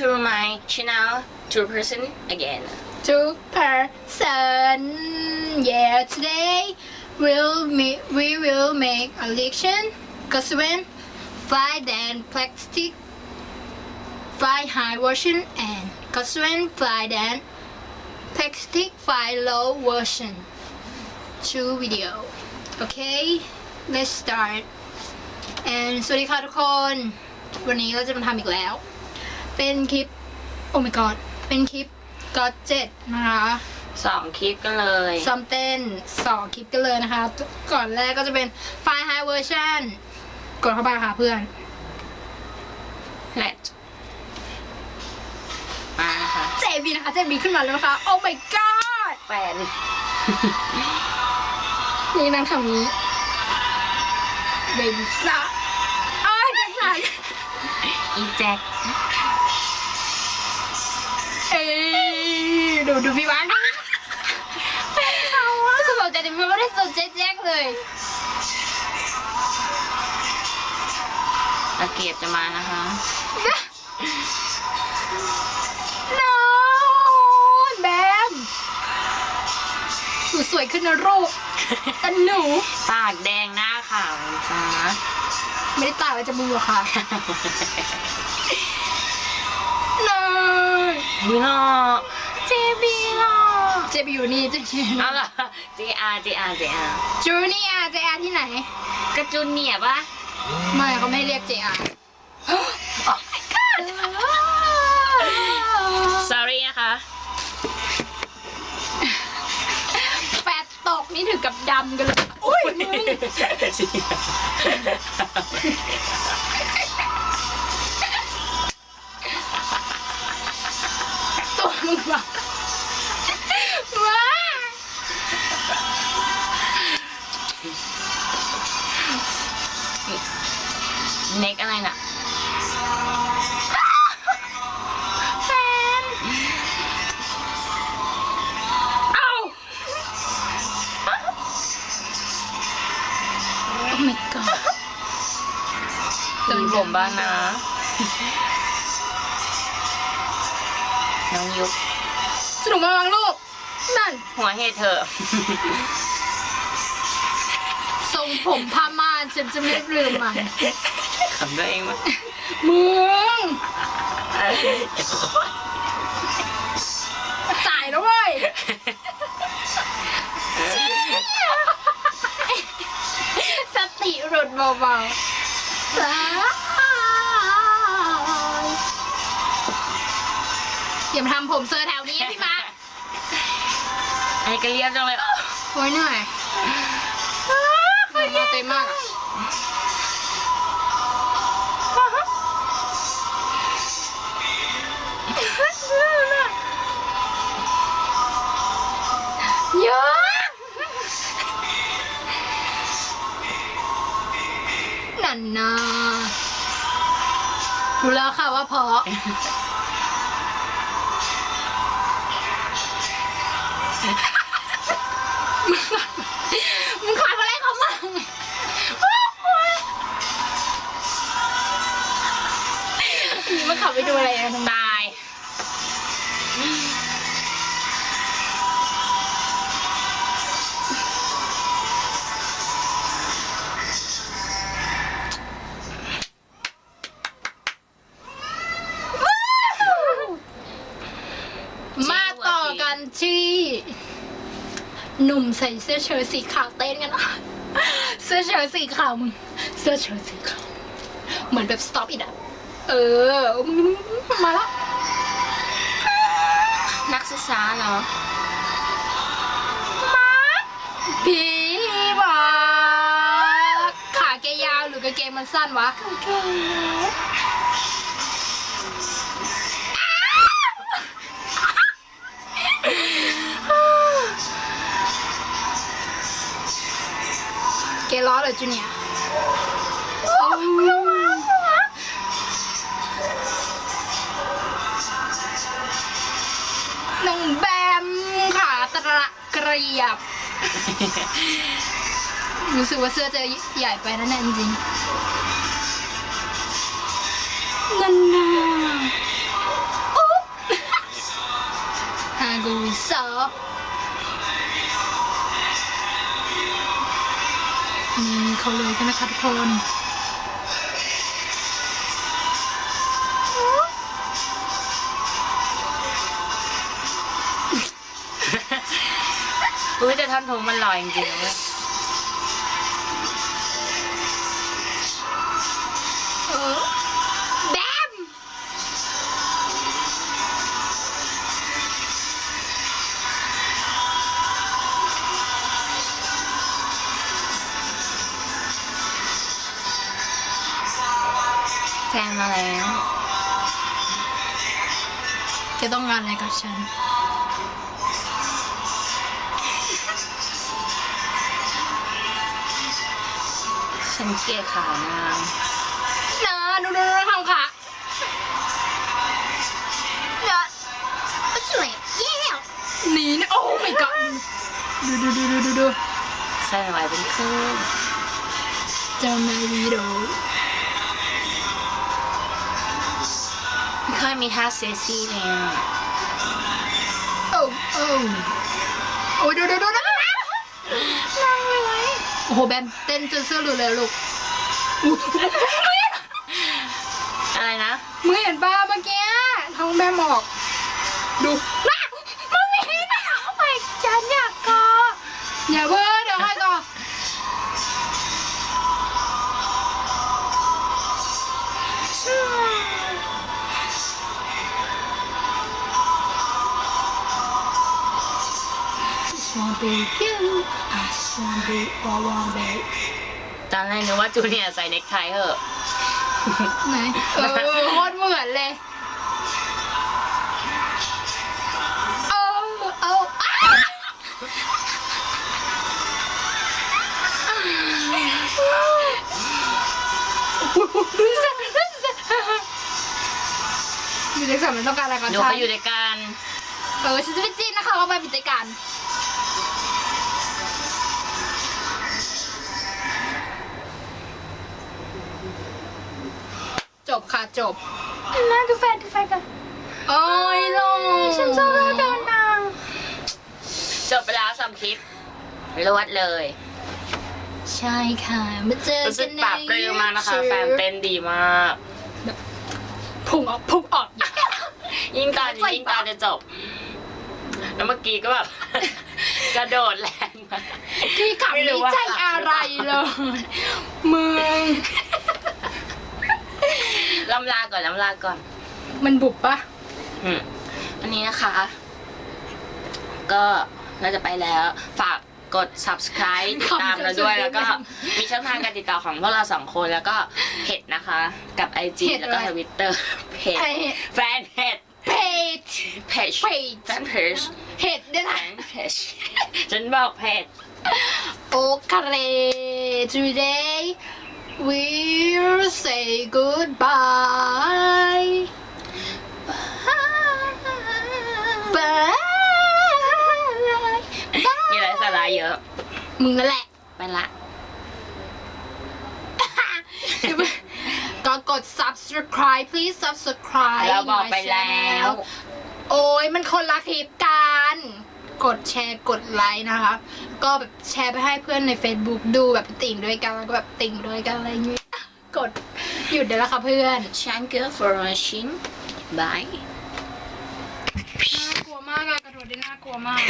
channel two person again two person yeah today we'll me- we will make a lection Goswen fly and plastic fly high version and Goswen fly and plastic fly low version two video okay let's start and สวัสดีค่ะทุกคน วันนี้เราจะมาทำอีกแล้ว เป็นคลิปโอ้ my god เป็นคลิปก็เจ็ดนะคะสองคลิปกันเลยซ้อมเต้นสองคลิปกันเลยนะคะ ก่อนแรกก็จะเป็นไฟล์ high version กดเข้าไปค่ะเพื่อน let มานะคะเจบีนะคะเจบีขึ้นมาแล้วนะคะ โอ้ my god แฟนนี่นั่งทำนี้เบบี้ซ่าโอ้ยจะสั่นอีแจ็ค ดูดูพี่บ้านแฟนเขาอะคือสนใจแต่ไม่ได้สนใจแจ๊กเลยตะเกียบจะมานะคะ no แบมหนูสวยขึ้นนะลูกแต่หนู ปากแดงหน้าขาวนะจ้าไม่ได้ตายไว้จะมือค่ะ no ดูเนาะ เจบีเนาะเจไปอยู่นี่เจไปอยู่เอานี่ล่ะ JR JR JR จูเนียร์เจอาที่ไหน กระจุนเนี่ยปะไม่เขาไม่เรียกเจอา oh my god sorry นะคะแปดตกนี่ถึงกับดำกันเลย อุ้ยมึง บ้างนะ น้องยุกสนุกมากลูก นั่น หัวเหตุเธอะทรงผมพาม่านฉันจะไม่ลืมมันขำตัวเองมั้ยมึงจ่ายแล้วเว้ยสติหลุดเบาๆ อย่ามาทำผมเซอร์แถวนี้พี่มาร์คไอ้กระเลียบจังเลยโอ้ยเหนื่อยเหนื่อยมาเต็มมากอะเยอะนั่นนะรู้แล้วค่ะว่าเพราะ มึงขายอะไรเขามั่งนี่มันขับไปดูอะไรกันตายมาต่อกันที่ หนุ่มใส่เสื้อเชิ้ตสีขาวเต้นกันอะเสื้อเชิ้ตสีขาวมึงเสื้อเชิ้ตสีขาวเหมือนแบบ stop it อะเออมึงมาแล้วนักศึกษาเหรอพี่บอกขาแกยาวหรือกางเกงมันสั้นวะแก ล้อเหรอจูเนียร์น้องแบมขาตระเกรียบ รู้สึกว่าเสื้อจะใหญ่ไปนั่นแหละจริงๆนั่นน่ะโอ๊ะกูซอ มีเขาเลยกันนะคะทุกคนอุ้ยแต่ท่อนทงมันลอยจริงๆเลย นมาแล้วแกต้องการอะไรกับฉันฉันเกลียดขาวนางนะดูดูดูทำค่ะนะก็สวยเยี่ยมนี่นะโอ้ my god ดูดูดูดูดูดูใส่ไว้เป็นคลื่นเจ้าแม่วีโด ค่อยมีท่าเซ็กซี่เลยอะโอ้โอ้โอ้ดูดูดูดูนั่งไปไว้โอ้โหแบมเต้นจนเสื้อหลุดเลยลูกอะไรนะมึงเห็นป่ะเมื่อกี้ท้องแบมออก ดูนะมึงเห็นไหมทำไมฉันอยากกออย่าเพิ่ง Just wanna be you. I just wanna be all one day. ตอนแรกนึกว่าจูเนียร์ใส่เน็กไทเหอะไหนเออโคตรเหมือนเลยโอ้โอ้อ้าอยู่ในสามมันต้องการอะไรก่อนดูฉัเขานอยู่ด้วยกัน เออฉันจะไปจีนนะคะว่าไปปิดใจกั จบค่ะจบ น่าดูแฟนดูแฟนกันโอ้ยลงฉันชอบเดินนางจบไปแล้วสามคลิปรวดเลย ใช่ค่ะ มาเจอรู้สึกักนในปรับปรื้มมากนะคะแฟนเต้นดีมาก พุ่งออกพุ่งออก ยิ่งตอนยิ่งตอนจะจบ แล้วเมื่อกี้ก็แบบ กระโดดแรงมาก ที่ขับไม่รู้นี้ว่า ใจอะไรเลยมึง ลำลาก่อนลำลาก่อน มันบุบปะอืมวันนี้นะคะ ก็เราจะไปแล้ว ฝากกด subscribe ติดตามเราด้วย แล้วก็มีช่องทางการติดต่อของพวกเราสองคนแล้วก็เพจนะคะ กับ IG แล้วก็ทวิตเตอร์เพจไอแฟนเพจเพจเพจเพจแฟนเพจเห็ดด้วยแฟนะนเพจฉันบอกเพจโอเค today we'll say goodbye bye มีอะไรสาระเยอะ มึงนั่นแหละ ไปละ ก็กด subscribe please subscribe เราบอกไปแล้ว โอ้ยมันคนละคลิปกัน กดแชร์กดไลค์นะคะ ก็แบบแชร์ไปให้เพื่อนใน Facebook ดูแบบติ่งด้วยกันแล้วก็แบบติ่งด้วยกันอะไรอย่างงี้กดหยุดได้แล้วค่ะเพื่อน Thank you for watching bye น่ากลัวมากอะกระโดดได้น่ากลัวมาก